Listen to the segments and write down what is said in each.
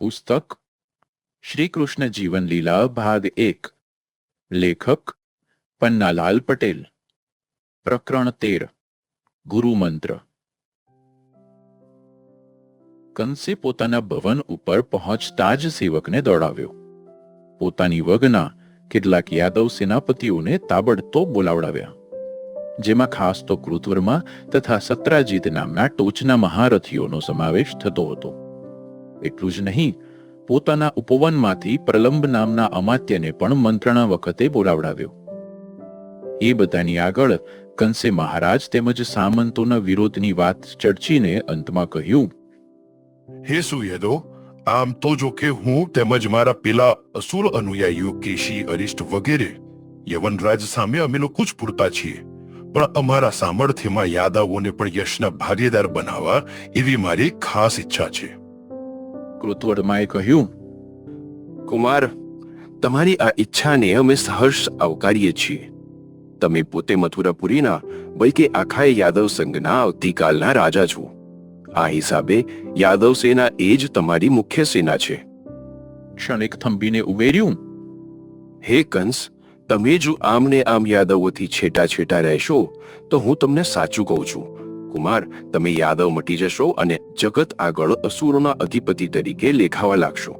પુસ્તક શ્રી કૃષ્ણ જીવન લીલા ભાગ એક લેખક પન્નાલાલ પટેલ પ્રકરણ તેર ગુરુ મંત્ર કંસે પોતાના ભવન ઉપર પહોંચતા જ સેવકને દોડાવ્યો પોતાની વગના કેટલાક યાદવ સેનાપતિઓને તાબડતોબ બોલાવડાવ્યા જેમાં ખાસ તો કૃતવર્મા તથા સત્રાજીત નામના ટોચના મહારથીઓનો સમાવેશ થતો હતો એટલું જ નહીં, પોતાના ઉપવનમાંથી પ્રલંબ નામના અમાત્યને પણ મંત્રણા વખતે બોલાવડાવ્યો. એ બધાની આગળ કંસે મહારાજ તેમજ સામંતોના વિરોધની વાત ચર્ચીને અંતમાં કહ્યું, હે સુયદો, આમ તો જો કે હું તેમજ મારા પેલા અસુર અનુયાયીઓ કેશી, અરિષ્ટ વગેરે યવનરાજ સામે અમે લોકો જ પૂરતા છીએ. પણ અમારા સામર્થ્યમાં યાદવોને પણ યશના ભાગીદાર બનાવવા એવી મારી ખાસ ઈચ્છા છે. કૃતવર્માએ કહ્યું કુમાર તમારી આ ઈચ્છાને અમે સહર્ષ આવકારીએ છીએ. તમે પોતે મથુરાપુરીના બલ્કે આખા યાદવ સંઘના આવતીકાલના રાજા છો. આ હિસાબે યાદવ સેના એ જ તમારી મુખ્ય સેના છે. ક્ષણિક થંભીને ઉમેર્યું હે કંસ તમે જો આમને આમ યાદવોથી છેટા છેટા રહેશો તો હું તમને સાચું કહું છું. કુમાર તમે યાદવ મટી જશો અને જગત આગળ અસુરોના અધિપતિ તરીકે લેખાવા લાગશો.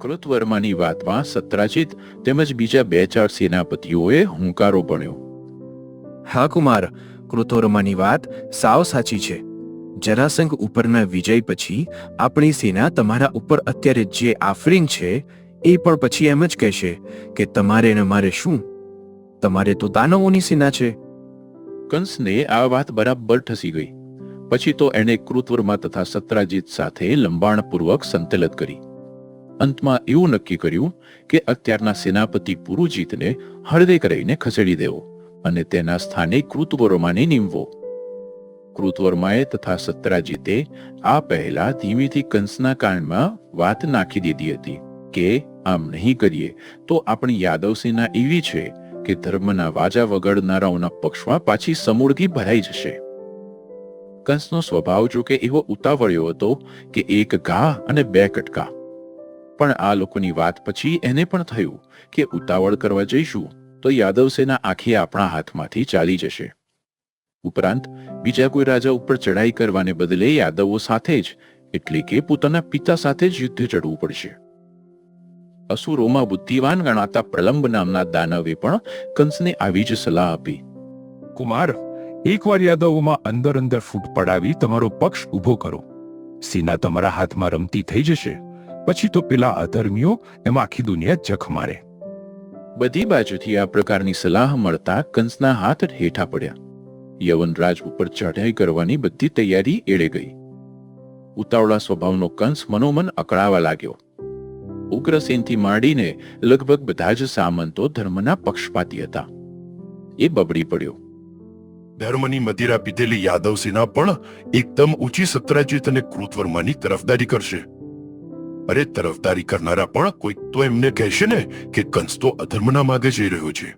કૃતવર્માની વાતમાં સત્રાજીત તેમજ બીજા બે ચાર સેનાપતિઓએ હુંકારો ભણ્યો હા કુમાર કૃતવર્માની વાત સાવ સાચી છે. જરાસંઘ ઉપરના વિજય પછી આપણી સેના તમારા ઉપર અત્યારે જે આફરીન છે એ પણ પછી એમ જ કહેશે કે તમારે ને મારે શું? તમારે તો દાનવોની સેના છે. કંસને આ વાત બરાબર ઠસી ગઈ. પછી તો એણે કૃતવર્મા તથા સત્રાજીત સાથે લંબાણપૂર્વક સંતલત કરી. અંતમાં એવું નક્કી કર્યું કે અત્યારના સેનાપતિ પુરુજીતને હળવે કરીને ખસેડી દેવો અને તેના સ્થાને કૃતવર્માને નીમવો. કૃતવર્માએ તથા સત્રાજીતે આ પહેલા ધીમેથી કંસના કાનમાં વાત નાખી દીધી હતી કે, આમ નહીં કરીએ, તો આપણી યાદવ સેના એવી છે કે ધર્મના વાજા વગાડનારાઓના પક્ષમાં પાછી સમૂળગી ભરાઈ જશે. કંસનો સ્વભાવ જો કે એવો ઉતાવળ્યો હતો કે એક ઘા અને બે કટકા. પણ આ લોકોની વાત પછી એને પણ થયું કે ઉતાવળ કરવા જઈશું તો યાદવ સેના આખી આપણા હાથમાંથી ચાલી જશે. ઉપરાંત બીજા કોઈ રાજા ઉપર ચડાઈ કરવાને બદલે યાદવો સાથે જ, એટલે કે પોતાના પિતા સાથે જ યુદ્ધ ચડવું પડશે. અસુરોમાં બુદ્ધિવાન ગણાતા પ્રલંબ નામના દાનવે પણ કંસને આવી જ સલાહ આપી. કુમાર એકવાર યાદવોમાં અંદર અંદર ફૂટ પડાવી તમારો પક્ષ ઊભો કરો. સેના તમારા હાથમાં રમતી થઈ જશે. પછી તો પેલા અધર્મીઓ એમાં આખી દુનિયા જખ મારે. બધી બાજુથી આ પ્રકારની સલાહ મળતા કંસના હાથ હેઠા પડ્યા. યવનરાજ ઉપર ચઢાઈ કરવાની બધી તૈયારી એળે ગઈ. ઉતાવળા સ્વભાવનો કંસ મનોમન અકળાવા લાગ્યો. ઉગ્રસેનથી માંડીને લગભગ બધા જ સામંતો ધર્મના પક્ષપાતી હતા. એ બબડી પડ્યો. ધર્મની મદિરા પીધેલી યાદવ સેના પણ એકદમ ઊંચી સત્રાજીત અને કૃતવર્માની તરફદારી કરશે. અરે તરફદારી કરનારા પણ કોઈક તો એમને કહેશે ને કે કંસ તો અધર્મના માગે જઈ રહ્યો છે.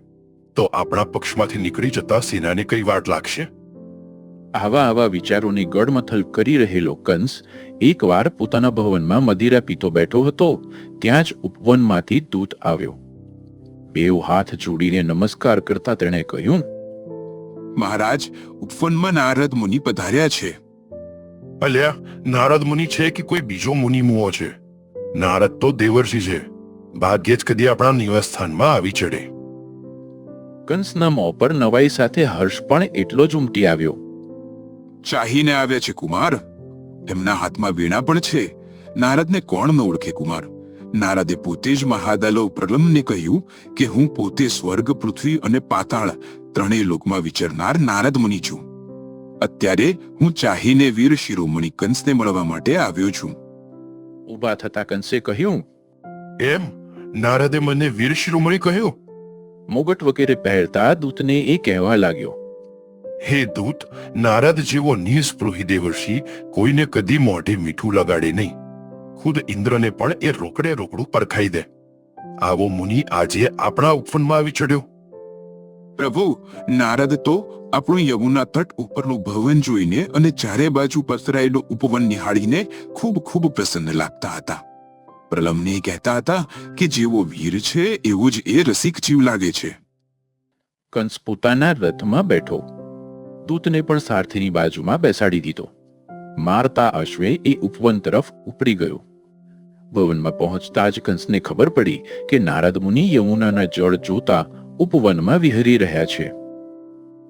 તો આપણા પક્ષમાંથી નીકળી જતા સેનાને કઈ વાટ લાગશે? આવા આવા વિચારોની ગડમથલ કરી રહેલો કંસ એકવાર પોતાના ભવનમાં મદિરા પીતો બેઠો હતો ત્યાં જ ઉપવનમાંથી દૂત આવ્યો. બેઉ હાથ જોડીને નમસ્કાર કરતા તેણે કહ્યું મહારાજ ઉપવનમાં નારદ મુનિ પધાર્યા છે. અલ્યા નારદ મુનિ છે કે કોઈ બીજો મુનિ મુઓ છે? નારદ તો દેવર્ષિ છે. ભાગ્યે જ કદી આપણા નિવાસસ્થાનમાં આવી ચડે. કંસના મોં પર નવાઈ સાથે હર્ષ પણ એટલો જ ઉમટી આવ્યો. ચાહીને આવ્યા છે કુમાર? એમના હાથમાં વીણા પણ છે. નારદને કોણ ન ઓળખે કુમાર? નારદે પોતે જ મહાદાલો પ્રલંબને કહ્યું કે હું પોતે સ્વર્ગ પૃથ્વી અને પાતાળ ત્રણેય લોકમાં વિચરનાર નારદ મુનિ છું. અત્યારે હું ચાહીને વીર શિરોમણિ કંસને મળવા માટે આવ્યો છું. ઊભા થતા કંસે કહ્યું? એમ? નારદે મને વીર શિરોમણિ કહ્યું? મુગટ વગેરે પહેરતા દૂતને એ કહેવા લાગ્યો. હે દૂત નારદ જેવો નિસ્પૃહી દેવર્ષિ કોઈને કદી મોઢે મીઠું લગાડે નહીં. ખુદ ઇન્દ્રને પણ એ રોકડે રોકડું પરખાઈ દે. આવો મુનિ આજે આપણા ઉપવનમાં આવી ચડ્યો. પ્રભુ નારદ તો આપણું યમુના તટ ઉપરનું ભવન જોઈને અને ચારે બાજુ પસરાયેલું ઉપવન નિહાળીને ખૂબ ખૂબ પ્રસન્ન લાગતા હતા. પ્રલમને કહેતા હતા કે જેવો વીર છે એવું જ એ રસિક જીવ લાગે છે. કંસ પોતાના રથમાં બેઠો. દૂતને પણ સારથીની બાજુમાં બેસાડી દીધો. મારતા અશ્વે એ ઉપવન તરફ ઉપડી ગયો. ભવનમાં પહોંચતા જ કંસને ખબર પડી કે નારદ મુનિ યમુનાના જળ જોતા ઉપવનમાં વિહરી રહ્યા છે.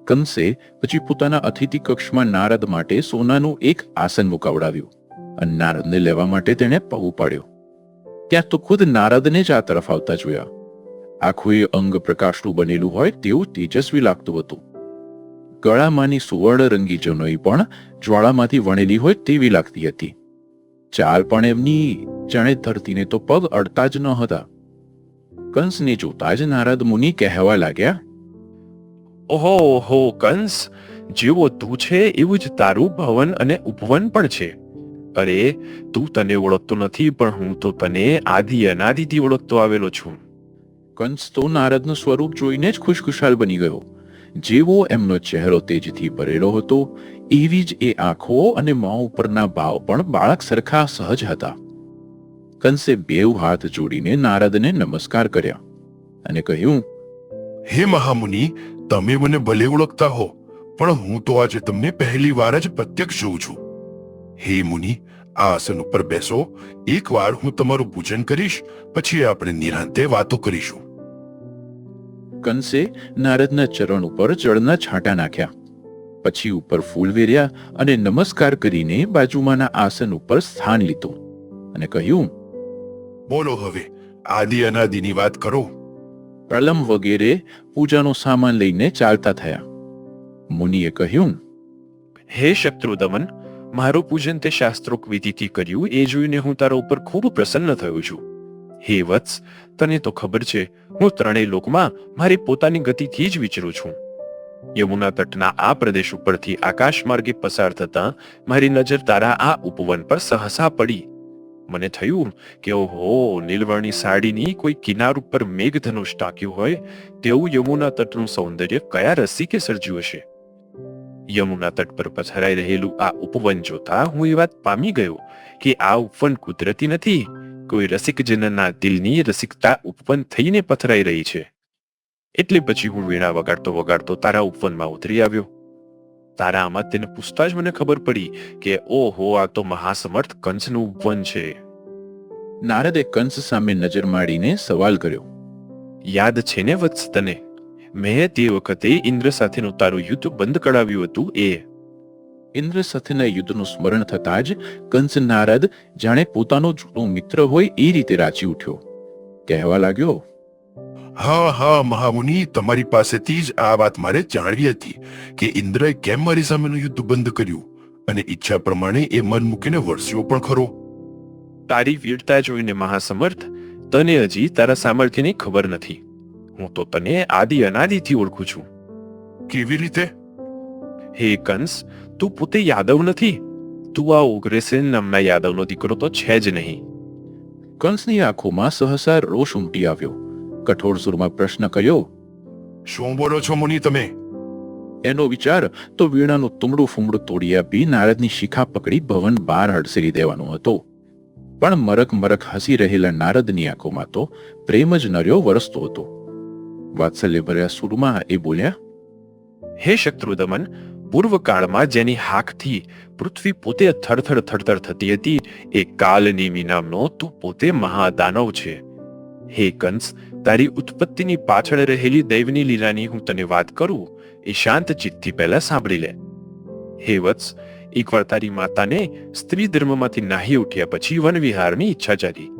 કંસે પછી પોતાના અતિથિ કક્ષમાં નારદ માટે સોનાનું એક આસન મુકાવડાવ્યું અને નારદને લેવા માટે તેણે પગ ઉપાડ્યો ત્યાં તો ખુદ નારદને જ આ તરફ આવતા જોયા. આખું એ અંગ પ્રકાશનું બનેલું હોય તેવું તેજસ્વી લાગતું હતું. ગળામાંની સુવર્ણ રંગી જનોઈ પણ જ્વાળામાંથી વણેલી હોય તેવી લાગતી હતી. ચાલ પણ એમની, જાણે ધરતીને તો પગ અડતા જ ન હતા. કંસને જોતા જ નારદ મુનિ કહેવા લાગ્યા, ઓહો ઓહો કંસ! જેવો તું છે એવું જ તારું ભવન અને ઉપવન પણ છે. અરે, તું તને ઓળખતો નથી, પણ હું તો તને આદિ અનાદિથી ઓળખતો આવેલો છું. કંસ તો નારદનું સ્વરૂપ જોઈને જ ખુશખુશાલ બની ગયો. જેવો એમનો ચહેરો તેજથી ભરેલો હતો, એવી જ એ આંખો અને મોં ઉપરના ભાવ પણ બાળક સરખા સહજ હતા. કંસે બેઉ હાથ જોડીને નારદને નમસ્કાર કર્યા અને કહ્યું, હે મહામુનિ, તમે મને ભલે ઓળખતા હો, પણ હું તો આજે તમને પહેલી વાર જ પ્રત્યક્ષ જોઉં છું. હે મુનિ આ આસન ઉપર બેસો એકવાર હું તમારું પૂજન કરીશ, પછી આપણે નિરાંતે વાતો કરીશું. કંસે નારદના ચરણ ઉપર જળના છાંટા નાખ્યા. પછી ઉપર ફૂલ વેર્યા અને નમસ્કાર કરીને બાજુમાંના આસન ઉપર સ્થાન લીધું અને કહ્યું બોલો હવે આદિ અનાદિની વાત કરો. પ્રલમ વગેરે પૂજાનો સામાન લઈને ચાલતા થયા. મુનિએ કહ્યું હે શત્રુદમન મારું પૂજન તે શાસ્ત્રોક વિધિથી કર્યું એ જોઈને હું તારા ઉપર ખૂબ પ્રસન્ન થયો છું. હે વત્સ, તને તો ખબર છે, હું ત્રણેય લોકમાં મારી પોતાની ગતિથી જ વિચરું છું. યમુના તટના આ પ્રદેશ ઉપરથી આકાશ માર્ગે પસાર થતા મારી નજર તારા આ ઉપવન પર સહસા પડી. મને થયું કે ઓહો નીલવર્ણી સાડીની કોઈ કિનાર ઉપર મેઘધનુષ ટાંક્યું હોય, તેવું યમુના તટનું સૌંદર્ય કયા રસિકે સર્જ્યું હશે? યમુના તટ પર પથરાઈ રહેલું આ ઉપવન જોતા હું એ વાત પામી ગયો કે આ ઉપવન કુદરતી નથી કોઈ રસિકજનના દિલની રસિકતા ઉપવન થઈને પથરાઈ રહી છે. એટલે પછી હું વીણા વગાડતો વગાડતો તારા ઉપવનમાં ઉતરી આવ્યો. તારા આમાં તેને પૂછતા જ મને ખબર પડી કે, ઓહો, આ તો મહાસમર્થ કંસનું ઉપવન છે. નારદે કંસ સામે નજર માડીને સવાલ કર્યો. યાદ છે ને વત્સ તને? મેં તે વખતે ઇન્દ્ર સાથેનું તારું યુદ્ધ બંધ કરાવ્યું હતું એ. ઇન્દ્ર સાથેના યુદ્ધનું સ્મરણ થતાં જ કંસ નારદ જાણે પોતાનો જૂનો મિત્ર હોય એ રીતે રાચી ઉઠ્યો. કહેવા લાગ્યો હા હા મહામુનિ તમારી પાસેથી જ આ વાત મારે જાણવી હતી કે ઇન્દ્રએ કેમ મારી સામેનું યુદ્ધ બંધ કર્યું અને ઈચ્છા પ્રમાણે એ મન મૂકીને વરસ્યો પણ ખરો. તારી વીરતા જોઈને મહાસમર્થ તને હજી તારા સામર્થ્યની ખબર નથી. હું તો તને આદિ અનાદિથી ઓળખું છું. કેવી રીતે? હે કંસ તું પોતે યાદવ નથી? તું આ ઉગ્રસેન નામના યાદવનો દીકરો તો છે જ નહીં. કંસની આંખોમાં સહસા રોષ ઉમટી આવ્યો. કઠોર સુરમાં પ્રશ્ન કર્યો શું બોલો છો મુનિ તમે? એનો વિચાર તો વીણાનું તુમડું ફૂમડું તોડી આપી નારદની શિખા પકડી ભવન બહાર હડસેરી દેવાનો હતો. પણ મરક મરક હસી રહેલા નારદની આંખોમાં તો પ્રેમ જ નર્યો વરસતો હતો. વાત્સલ્ય ભર્યા સુરમાં એ બોલ્યા હે શત્રુદમન પૂર્વકાળમાં જેની હાકથી પૃથ્વી પોતે થરથર થરથર થતી હતી, એ કાલનેમી નામનો તું પોતે મહાદાનવ છે. હે કંસ, તારી ઉત્પત્તિની પાછળ રહેલી દૈવની લીલાની હું તને વાત કરું, એ શાંત ચિત્તથી પહેલા સાંભળી લે. હે વત્સ, એકવાર તારી માતાને સ્ત્રી ધર્મમાંથી નાહી ઉઠ્યા પછી વનવિહારની ઈચ્છા જાગી.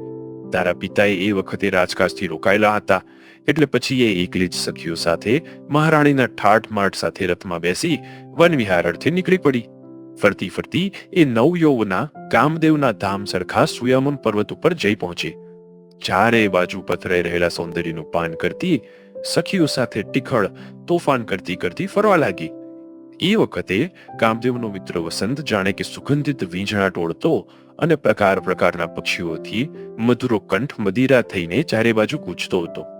તારા પિતાએ એ વખતે રાજકાજથી રોકાયેલા હતા એટલે પછી એ એકલી જ સખીઓ સાથે, મહારાણીના ઠાઠ માઠ સાથે રથમાં બેસી વનવિહાર અર્થે નીકળી પડી. ફરતી ફરતી એ નવયૌવના કામદેવના ધામ સરખા સુયામમ પર્વત ઉપર જઈ પહોંચી. ચારે બાજુ પથરાઈ રહેલા સૌંદર્યનું પાન કરતી સખીઓ સાથે ટીખળ તોફાન કરતી કરતી ફરવા લાગી. એ વખતે કામદેવનો મિત્ર વસંત જાણે કે સુગંધિત વીંઝણા ટોળતો અને પ્રકાર પ્રકારના પક્ષીઓથી મધુરો કંઠ મદિરા થઈને ચારે બાજુ કૂચતો હતો.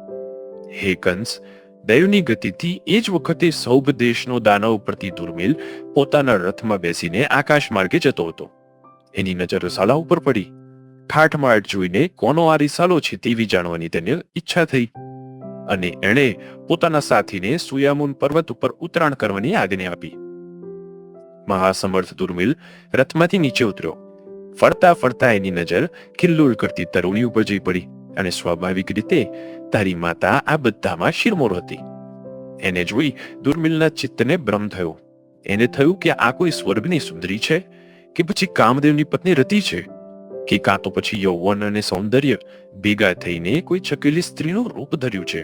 હે કંસ દૈવની ગતિથી એ જ વખતે સૌભ દેશનો દાનવ પ્રતિ દુર્મિલ પોતાના રથમાં બેસીને આકાશ માર્ગે જતો હતો. એની નજર રસાલા ઉપર પડી. ઠાઠમાઠ જોઈને કોનો આ રિસાલો છે તેવી જાણવાની તેને ઈચ્છા થઈ. અને એણે પોતાના સાથીને સુયામુન પર્વત ઉપર ઉતરાણ કરવાની આજ્ઞા આપી. મહાસમર્થ દુર્મિલ રથમાંથી નીચે ઉતર્યો. ફરતા ફરતા એની નજર ખિલ્લુલ કરતી તરુણી ઉપર જઈ પડી. અને સ્વાભાવિક રીતે તારી માતા આ બધામાં શિરમોર હતી. એને જોઈ દુર્મિલના ચિત્તને ભ્રમ થયો. એને થયું કે આ કોઈ સ્વર્ગની સુંદરી છે કે પછી કામદેવની પત્ની રતિ છે? કે કાં તો પછી યૌવન અને સૌંદર્ય ભેગા થઈને કોઈ છકેલી સ્ત્રીનું રૂપ ધર્યું છે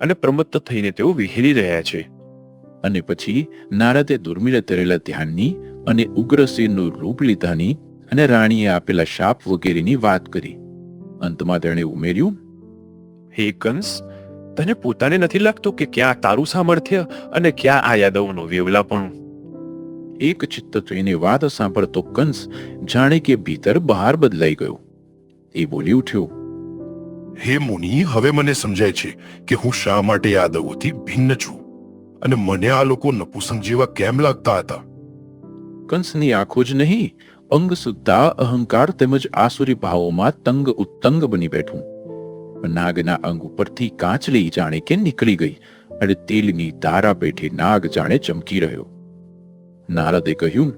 અને પ્રમત્ત થઈને તેઓ વિહેરી રહ્યા છે. અને પછી નારદે દુર્મિલે તરેલા ધ્યાનની અને ઉગ્રસેનનું રૂપ લીધાની અને રાણીએ આપેલા શાપ વગેરેની વાત કરી. અંતમાં તેણે ઉમેર્યું હે કંસ તને પોતાને નથી લાગતું કે ક્યાં તારું સામર્થ્ય અને ક્યાં આ યાદવનો વેવલાપણું એક ચિત્ત થઈને વાત સાંભળતો કંસ જાણે કે ભીતર બહાર બદલાઈ ગયો. એ બોલી ઉઠ્યો હે મુનિ હવે મને સમજાય છે કે હું શા માટે યાદવોથી ભિન્ન છું અને મને આ લોકો નપુસંગ જેવા કેમ લાગતા હતા? કંસની આંખો જ નહીં અંગ સુદ્ધા અહંકાર તેમજ આસુરી ભાવોમાં તંગ ઉત્તંગ બની બેઠું. નાગના અંગ ઉપરથી કાચલી જાણે કે નીકળી ગઈ અને તેલની ધારા પેઠે નાગ જાણે ચમકી રહ્યો. નારદે કહ્યું,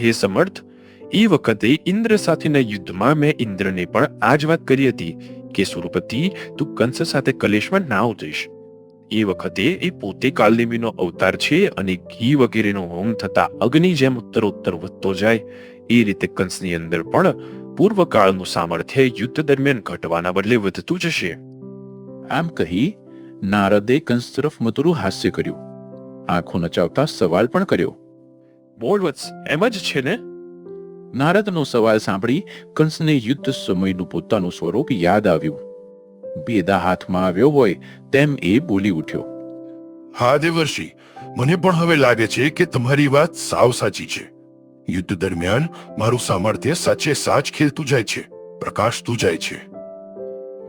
હે સમર્થ, એ વખતે ઇન્દ્ર સાથેના યુદ્ધમાં મેં ઇન્દ્રને પણ આ જ વાત કરી હતી કે સુરપતિ, તું કંસ સાથે કલેશમાં ના ઉતરીશ. એ વખતે એ પોતે કાલદેવીનો અવતાર છે અને ઘી વગેરેનો હોમ થતા અગ્નિ જેમ ઉત્તરોત્તર વધતો જાય, એ રીતે કંસની અંદર પણ પૂર્વકાળનું સામર્થ્ય યુદ્ધ દરમિયાન ઘટવાના બદલે વધતું જશે. આમ કહી નારદે કંસ તરફ મધુરું હાસ્ય કર્યું. આંખો નચાવતા સવાલ પણ કર્યો. બોલ એમ જ છે ને? નારદનો સવાલ સાંભળી કંસને યુદ્ધ સમયનું પોતાનું સ્વરૂપ યાદ આવ્યું. બેદા હાથમાં આવ્યો હોય તેમ એ બોલી ઉઠ્યો. હા દેવર્ષિ મને પણ હવે લાગે છે કે તમારી વાત સાવ સાચી છે. યુદ્ધ દરમિયાન મારું સામર્થ્ય સાચે સાચ ખીલતું જાય છે પ્રકાશતું જાય છે.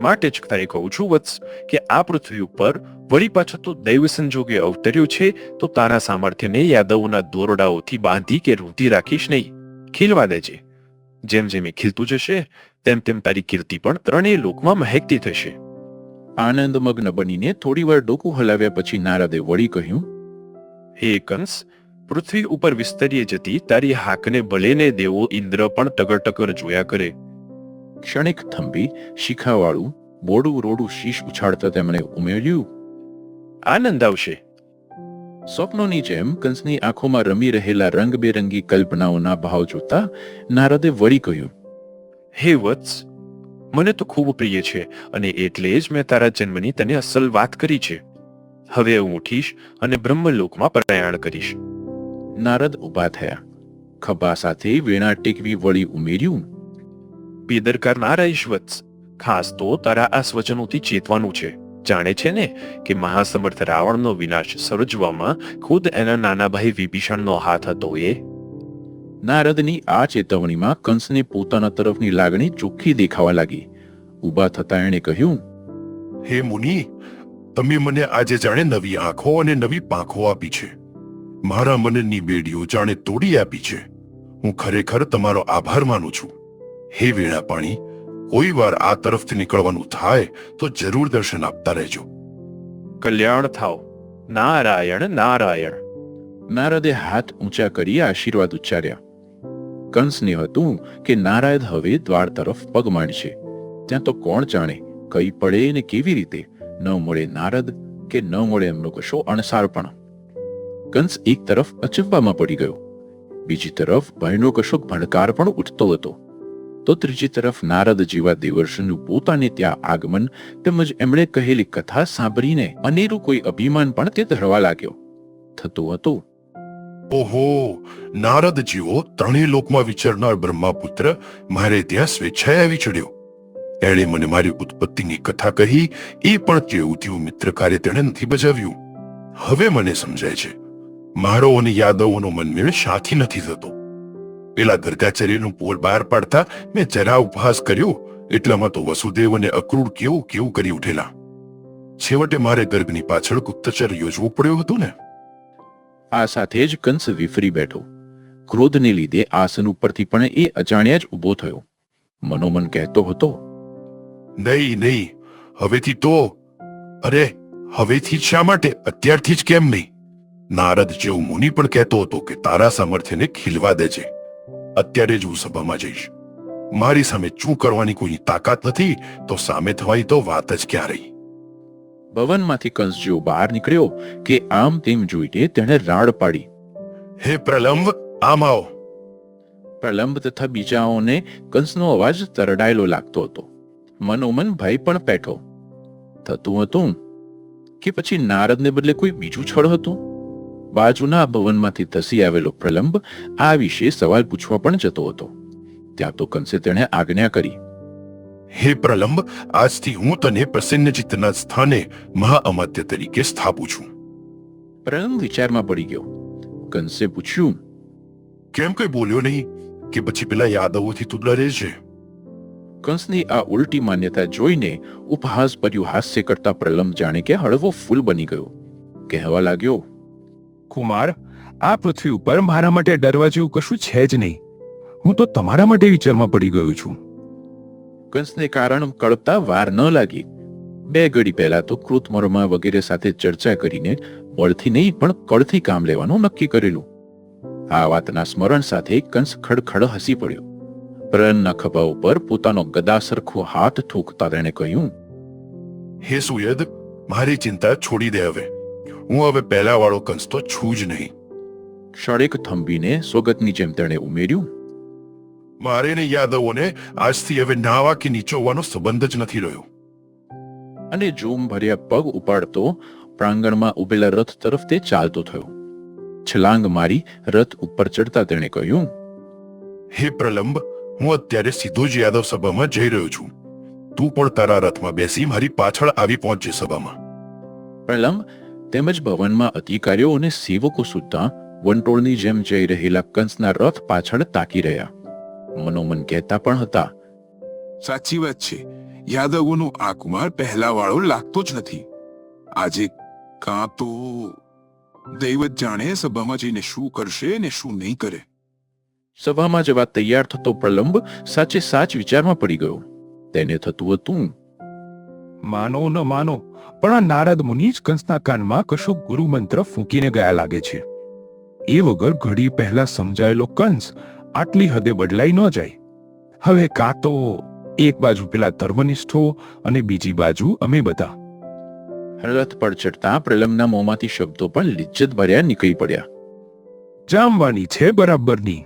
માટે જ તારે કહું છું વત્સ કે આ પૃથ્વી ઉપર વળી પાછો તો દૈવ સંજોગે અવતર્યો છે તો તારા સામર્થ્યને યાદવોના દોરડાઓથી બાંધી કે રૂધી રાખીશ નહીં. ખીલવા દેજે. જેમ જેમ એ ખીલતું જશે તેમ તેમ તારી કીર્તિ પણ ત્રણેય લોકમાં મહેકતી થશે. આનંદમગ્ન બનીને થોડીવાર ડોકું હલાવ્યા પછી નારદે વળી કહ્યું હે કંસ પૃથ્વી ઉપર વિસ્તરીએ જતી તારી હાકને ભલેને દેવો ઇન્દ્ર પણ ટગર ટગર જોયા કરે. ક્ષણિક થંભી શિખાવાળું બોડું રોડું શીશ ઉછાળતા તેમણે ઉમેર્યું આનંદ આવશે. સ્વપ્નોની જેમ કંસની આંખોમાં રમી રહેલા રંગબેરંગી કલ્પનાઓના ભાવ જોતા નારદે વળી કહ્યું હે વત્સ, મને તો ખૂબ પ્રિય છે અને એટલે જ મેં તારા જન્મની તને અસલ વાત કરી છે. હવે હું ઉઠીશ અને બ્રહ્મલોકમાં પ્રયાણ કરીશ. નારદ ઊભા થયા. ખભા સાથે વીણા ટેકવી વળી ઉમેર્યું, બેદરકાર ના રહીશ વત્સ, ખાસ તો તારા આ સ્વચનોથી ચેતવાનું છે. જાણે છે ને કે મહાસમર્થ રાવણનો વિનાશ સર્જવામાં ખુદ એના નાના ભાઈ વિભીષણનો હાથ હતો એ? નારદની આ ચેતવણીમાં કંસને પોતાના તરફની લાગણી ચોખ્ખી દેખાવા લાગી. ઊભા થતા એણે કહ્યું હે મુનિ તમે મને આજે જાણે નવી આંખો અને નવી પાંખો આપી છે. મારા મનની બેડીઓ જાણે તોડી આપી છે. હું ખરેખર તમારો આભાર માનું છું. હે વીણાપાણી કોઈ વાર આ તરફથી નીકળવાનું થાય તો જરૂર દર્શન આપતા રહેજો. કલ્યાણ થાવ. નારાયણ નારાયણ. નારદે હાથ ઊંચા કરી આશીર્વાદ ઉચ્ચાર્યા. કંસને હતું કે નારાયણ હવે દ્વાર તરફ પગ માંડશે. ત્યાં તો કોણ જાણે કઈ પડે ને કેવી રીતે? ન મળે નારદ કે ન મળે એમનો કશો અણસાર પણ. કંસ એક તરફ અચંબામાં પડી ગયો. બીજી તરફ ભયનો કશો ભણકાર પણ ઉઠતો હતો. તો ત્રીજી તરફ નારદ જેવા દેવર્ષનું પોતાને ત્યાં આગમન તેમજ એમણે કહેલી કથા સાંભળીને અનેરું કોઈ અભિમાન પણ તે ધરવા લાગ્યો. થતો હતો ઓહો, નારદ જેવો ત્રણેય લોકમાં વિચરનાર બ્રહ્માપુત્ર મારે ત્યાં સ્વેચ્છાએ આવી ચડ્યો. એણે મને મારી ઉત્પત્તિની કથા કહી, એ પણ તેવું તેવું મિત્ર કાર્ય તેણે નથી બજાવ્યું. હવે મને સમજાય છે, મારો અને યાદવોનો મનમેળ શાથી નથી થતો. પેલા ગર્ગાચાર્યનું પોલ બહાર પાડતા મેં જરા ઉપહાસ કર્યો, એટલામાં તો વસુદેવ અને અક્રૂર કેવું કેવું કરી ઉઠેલા. છેવટે મારે ગર્ગની પાછળ ગુપ્તચર યોજવું પડ્યું હતું ને? આ સાથે જ કંસ વિફરી બેઠો. ક્રોધને લીધે આસન ઉપરથી પણ એ અજાણ્યા જ ઊભો થયો. મનોમન કહેતો હતો, નહીં નહીં, હવેથી તો, અરે, હવેથી શા માટે? અત્યારથી જ કેમ નહીં? નારદ જેવું મુનિ પણ કહેતો હતો કે તારા સામર્થ્યને ખીલવા દેજે. અત્યારે જ હું સભામાં જઈશ. મારી સામે ચૂં કરવાની કોઈ તાકાત નથી, તો સામે થવાની તો વાત જ ક્યાં રહી? ભવનમાંથી કંસ જેવો બહાર નીકળ્યો કે આમ તેમ જોઈને તેણે રાડ પાડી. હે પ્રલંબ આમ આવો. પ્રલંબ તથા બીજાઓને કંસનો અવાજ તરડાયેલો લાગતો હતો. મનોમન ભય પણ પેઠો. થતું હતું કે પછી નારદને બદલે કોઈ બીજું છળ હતું? બાજુના ભવનમાંથી ધસી આવેલો પ્રલંબ આ વિશે સવાલ પૂછવા પણ જતો હતો. ત્યાં તો કંસે તેણે આજ્ઞા કરી. હે પ્રલંબ આજથી હું તને પ્રસન્નચિત્તના સ્થાને મહાઅમાત્ય તરીકે સ્થાપું છું. પ્રલંબ વિચારમાં પડી ગયો. કંસે પૂછ્યું કેમ કઈ બોલ્યો નહીં? કે પછી પેલા યાદવોથી તું ડરે છે? કંસની આ ઉલટી માન્યતા જોઈને ઉપહાસ ભર્યું હાસ્ય કરતા પ્રલંબ જાણે કે હળવો ફૂલ બની ગયો. કહેવા લાગ્યો કુમાર આ પૃથ્વી ઉપર મારા માટે ડરવા જેવું કશું છે જ નહીં. હું તો તમારા માટે વિચારમાં પડી ગયો છું. કંસને કારણ કળતા વાર ન લાગી. બે ઘડી પહેલા તો કૃતમર્મા વગેરે સાથે ચર્ચા કરીને મળથી નહીં પણ કળથી કામ લેવાનું નક્કી કરેલું. આ વાતના સ્મરણ સાથે કંસ ખડખડ હસી પડ્યો. પ્રણના ખભા ઉપર પોતાનો ગદા સરખો હાથ ઠોકતા તેણે કહ્યું હે સુયદ મારી ચિંતા છોડી દે હવે. હું હવે પહેલા વાળો કંસ તો છું જ નહીં. ક્ષણેક થંભીને સ્વગતની જેમ તેણે ઉમેર્યું મારે ને યાદવોને આજથી હવે નાવા કે નીચોવાનો સંબંધ જ નથી રહ્યો. અને જોમ ભર્યા પગ ઉપાડતો પ્રાંગણમાં ઉભેલા રથ તરફ તે ચાલતો થયો. છલાંગ મારી રથ ઉપર ચડતા તેણે કહ્યું હે પ્રલંબ હું અત્યારે સીધો જ યાદવ સભામાં જઈ રહ્યો છું. તું પણ તારા રથમાં બેસી મારી પાછળ આવી પહોંચજે સભામાં. પ્રલંબ તેમજ ભવનમાં અધિકારીઓ અને સેવકો સુદ્ધા વંટોળની જેમ જઈ રહેલા કંસના રથ પાછળ તાકી રહ્યા. મનોમન કહેતા પણ હતા. સાચી વાત છે. યાદવોનો આ કુમાર પહેલા વાળો લાગતો જ નથી. આજે કાં તો દૈવત જાણે સભામાં જઈને શું કરશે ને શું નહીં કરે. સભામાં જવા તૈયાર થતો પ્રલંબ સાચે સાચ વિચારમાં પડી ગયો. તેને થતું હતું માનો ન માનો પણ આ નારદ મુનિ જ કંસના કાનમાં કશો ગુરુ મંત્ર ફૂંકીને ગયા લાગે છે. એ વગર ઘડી પહેલા સમજાયેલો કંસ આટલી હદે બદલાઈ ન જાય. હવે કાં તો એક બાજુ પેલા ધર્મનિષ્ઠો અને બીજી બાજુ અમે બધા. રથ પર ચડતા પ્રલંબના મોંમાંથી શબ્દો પણ લિજ્જત ભર્યા નીકળી પડ્યા. જામવાની છે બરાબરની.